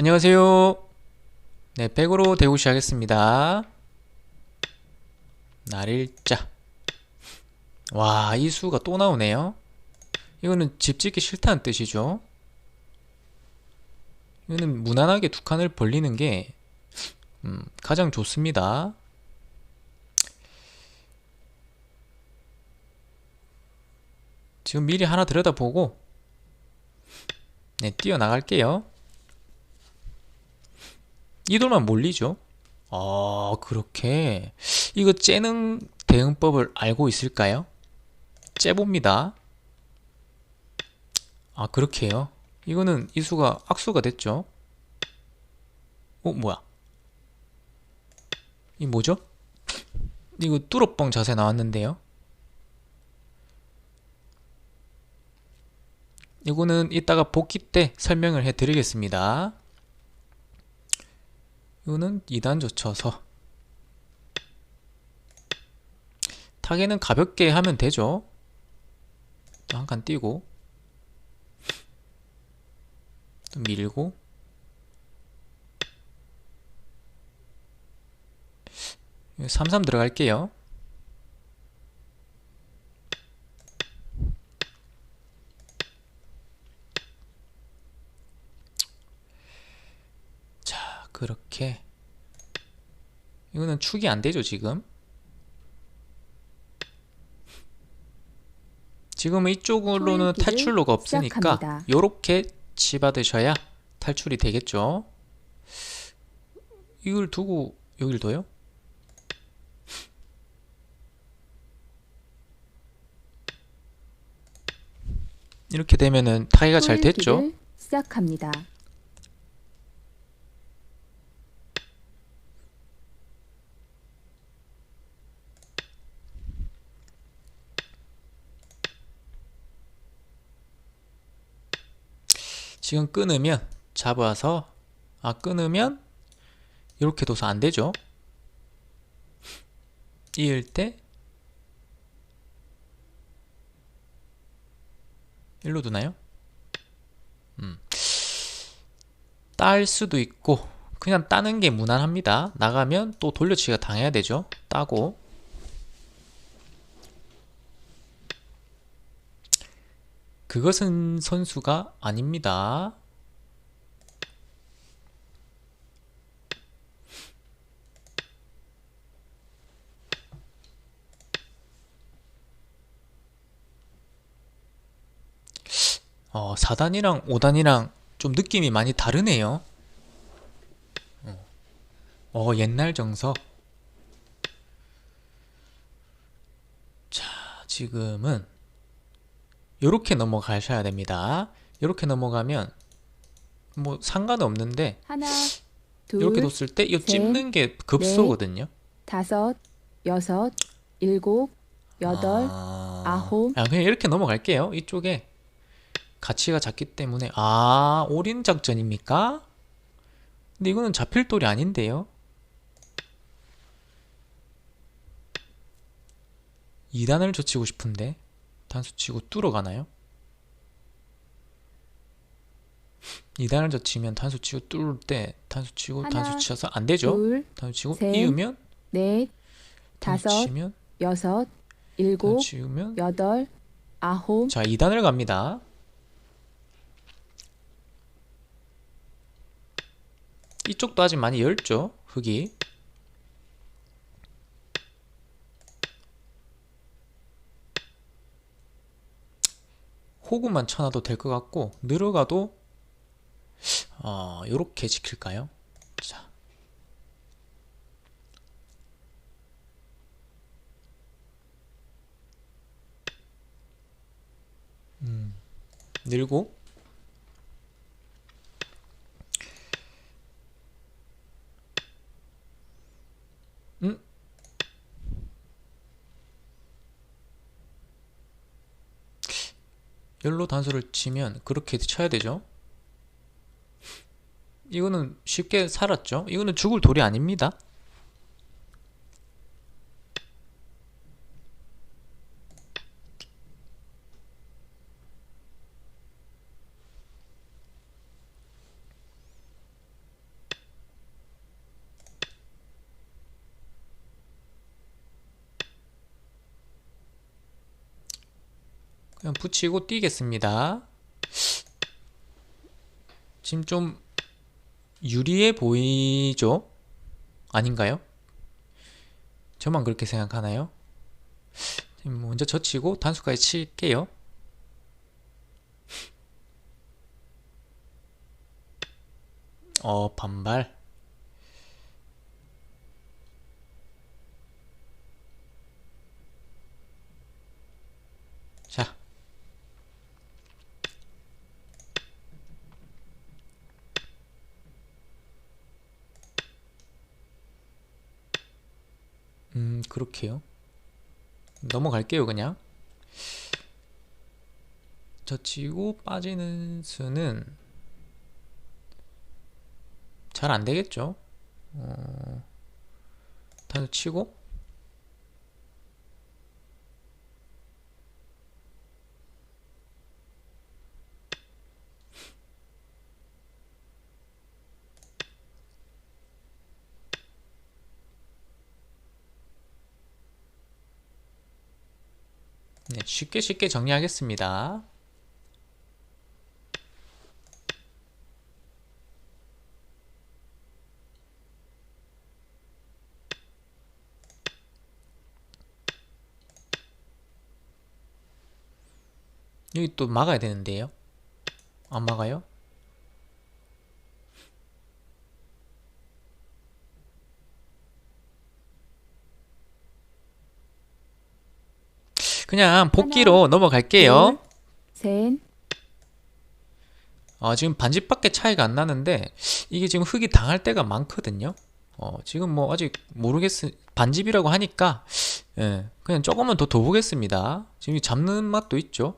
안녕하세요. 네, 100으로 대우 시작하겠습니다. 날일자. 와, 이 수가 또 나오네요. 이거는 집 짓기 싫다는 뜻이죠. 이거는 무난하게 두 칸을 벌리는 게 음, 가장 좋습니다. 지금 미리 하나 들여다보고 네, 뛰어나갈게요. 이 돌만 몰리죠? 아, 그렇게 이거 째는 대응법을 알고 있을까요? 째봅니다. 아, 그렇게요. 이거는 이수가 악수가 됐죠? 어, 뭐야? 이 뭐죠? 이거 뚜러뻥 자세 나왔는데요. 이거는 이따가 복귀 때 설명을 해 드리겠습니다. 이거는 2단 젖혀서 타겟은 가볍게 하면 되죠. 한 칸 띄고 또 밀고 삼삼 들어갈게요. 자, 그렇게 이거는 축이 안 되죠, 지금. 지금은 이쪽으로는 탈출로가 없으니까 시작합니다. 요렇게 집어드셔야 탈출이 되겠죠. 이걸 두고 여길 둬요? 이렇게 되면은 타이가 잘 됐죠. 시작합니다. 지금 끊으면 잡아서 아 끊으면 이렇게 둬서 안 되죠. 이을 때 일로 두나요? 음. 딸 수도 있고 그냥 따는 게 무난합니다. 나가면 또 돌려치기가 당해야 되죠. 따고 그것은 선수가 아닙니다. 어, 4단이랑 5단이랑 좀 느낌이 많이 다르네요. 어, 어, 옛날 정석. 자, 지금은 요렇게 넘어가셔야 됩니다. 요렇게 넘어가면 뭐 상관없는데 하나, 이렇게 둘, 뒀을 때이 셋, 찝는 게 급소거든요. 다섯, 여섯, 일곱, 여덟, 아... 아홉. 아, 그냥 이렇게 넘어갈게요. 이쪽에 가치가 작기 때문에 아 올인 작전입니까? 근데 이거는 잡힐 돌이 아닌데요. 2단을 젖히고 싶은데 단수 치고 뚫어 가나요? 2단을 젖히면 단수 치고 뚫을 때 단수 치고 하나, 단수 치셔서 안 되죠? 둘, 단수 치고 셋, 이으면 넷, 다섯, 치면 여섯, 일곱, 치우면 여덟, 아홉, 자 2단을 갑니다. 이쪽도 아직 많이 열죠 흙이 호구만 쳐놔도 될 것 같고 늘어가도 어, 요렇게 지킬까요? 자. 음, 늘고 음? 열로 단수를 치면 그렇게 쳐야 되죠. 이거는 쉽게 살았죠. 이거는 죽을 돌이 아닙니다. 그냥 붙이고 뛰겠습니다. 지금 좀 유리해 보이죠? 아닌가요? 저만 그렇게 생각하나요? 먼저 젖히고 단수까지 칠게요. 어, 반발. 자. 음, 그렇게요. 넘어갈게요, 그냥. 젖히고 빠지는 수는 잘 안 되겠죠? 어, 단수 치고 네, 쉽게 쉽게 정리하겠습니다. 여기 또 막아야 되는데요. 안 막아요? 그냥 복귀로 넘어갈게요. 셋, 어, 지금 반집밖에 차이가 안 나는데 이게 지금 흙이 당할 때가 많거든요. 어, 지금 뭐 아직 모르겠으 반집이라고 하니까 예, 그냥 조금만 더더 보겠습니다. 지금 이 잡는 맛도 있죠.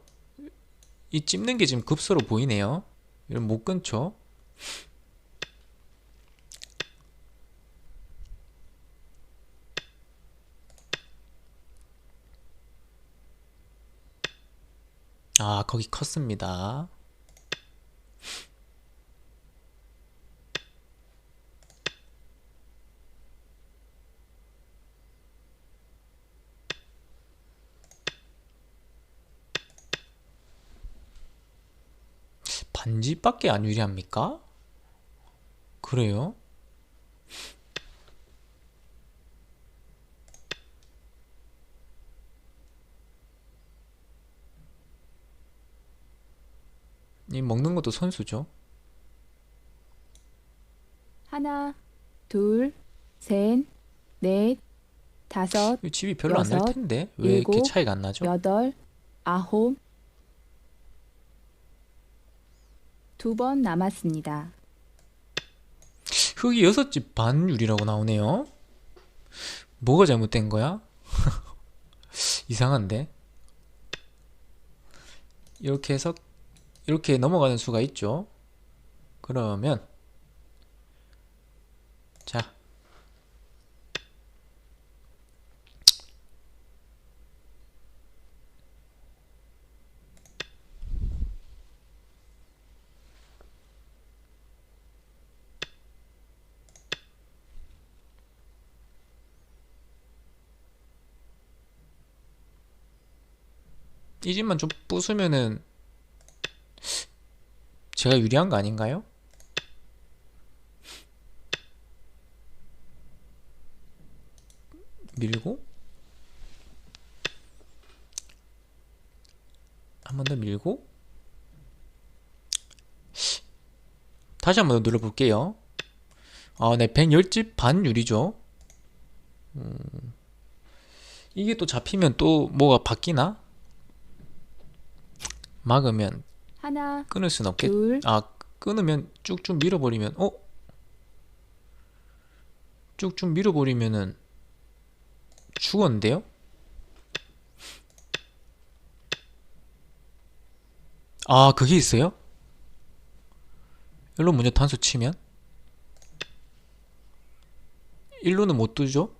이 찝는 게 지금 급소로 보이네요. 이런 못 끊죠. 아, 거기 컸습니다. 반지밖에 안 유리합니까? 그래요? 이 먹는 것도 선수죠. 하나, 둘, 셋, 넷, 다섯, 이 집이 별로 안 날 여섯, 텐데 왜 이렇게 일곱, 차이가 안 나죠? 여덟, 아홉. 두 번 남았습니다. 흙이 여섯 집반 유리라고 나오네요. 뭐가 잘못된 거야? 이상한데. 이렇게 해서 이렇게 넘어가는 수가 있죠. 그러면 자 이 집만 좀 부수면은 제가 유리한 거 아닌가요? 밀고 한 번 더 밀고 다시 한 번 더 눌러볼게요. 아, 네, 110집 반 유리죠. 음, 이게 또 잡히면 또 뭐가 바뀌나? 막으면 하나, 끊을 순 없겠. 둘, 아 끊으면 쭉쭉 밀어버리면 어? 쭉쭉 밀어버리면은 죽었는데요? 아 그게 있어요? 일로 먼저 단수 치면 일로는 못 두죠?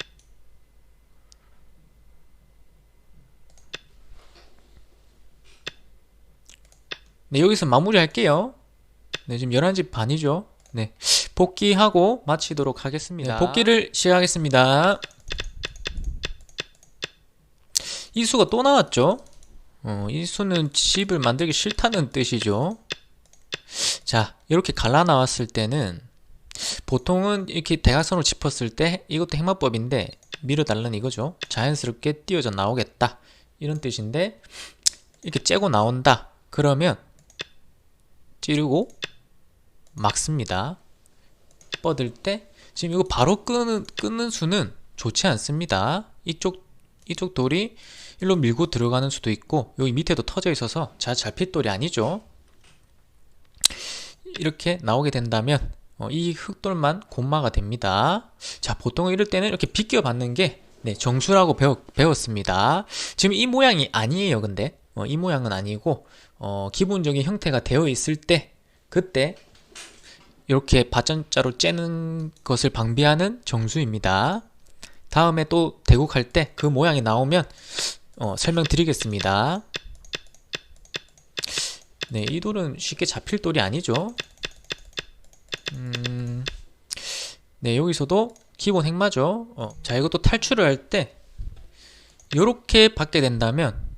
네, 여기서 마무리할게요. 네, 지금 11시 반이죠. 네, 복귀하고 마치도록 하겠습니다. 네, 복귀를 시작하겠습니다. 이 수가 또 나왔죠? 어, 이 수는 집을 만들기 싫다는 뜻이죠. 자, 이렇게 갈라 나왔을 때는 보통은 이렇게 대각선으로 짚었을 때 이것도 행마법인데 밀어달라는 이거죠. 자연스럽게 띄어져 나오겠다. 이런 뜻인데 이렇게 째고 나온다. 그러면 찌르고 막습니다. 뻗을 때 지금 이거 바로 끄는, 끊는 수는 좋지 않습니다. 이쪽 이쪽 돌이 일로 밀고 들어가는 수도 있고 여기 밑에도 터져 있어서 잘 잡힐 돌이 아니죠. 이렇게 나오게 된다면 어, 이 흑돌만 곤마가 됩니다. 자, 보통 이럴 때는 이렇게 비껴 받는 게 네, 정수라고 배웠, 배웠습니다. 지금 이 모양이 아니에요, 근데. 어, 이 모양은 아니고, 어, 기본적인 형태가 되어 있을 때, 그때, 이렇게 바전자로 째는 것을 방비하는 정수입니다. 다음에 또 대국할 때 그 모양이 나오면, 어, 설명드리겠습니다. 네, 이 돌은 쉽게 잡힐 돌이 아니죠. 음, 네, 여기서도 기본 행마죠. 어, 자, 이것도 탈출을 할 때, 요렇게 받게 된다면,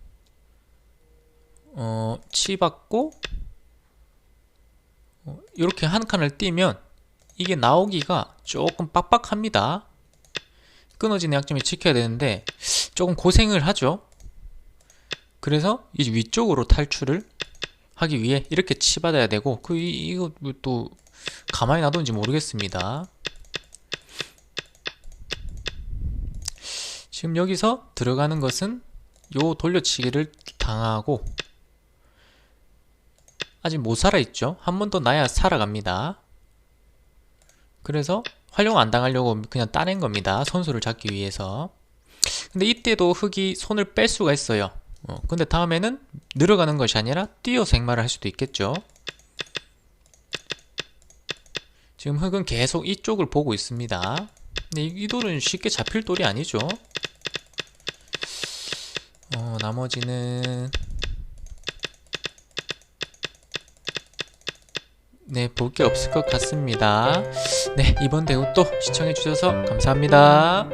어, 치 받고, 어, 한 칸을 띄면, 이게 나오기가 조금 빡빡합니다. 끊어지는 약점이 지켜야 되는데, 조금 고생을 하죠. 그래서 이제 위쪽으로 탈출을 하기 위해 이렇게 치받아야 되고, 그, 이, 이거 또, 가만히 놔뒀는지 모르겠습니다. 지금 여기서 들어가는 것은 요 돌려치기를 당하고 아직 못 살아있죠. 한 번 더 나야 살아갑니다. 그래서 활용 안 당하려고 그냥 따낸 겁니다. 선수를 잡기 위해서. 근데 이때도 흙이 손을 뺄 수가 있어요. 어, 근데 다음에는 늘어가는 것이 아니라 뛰어서 행마를 할 수도 있겠죠. 지금 흙은 계속 이쪽을 보고 있습니다. 근데 이, 이 돌은 쉽게 잡힐 돌이 아니죠. 어, 나머지는 네, 볼 게 없을 것 같습니다. 네, 이번 대우 또 시청해주셔서 감사합니다.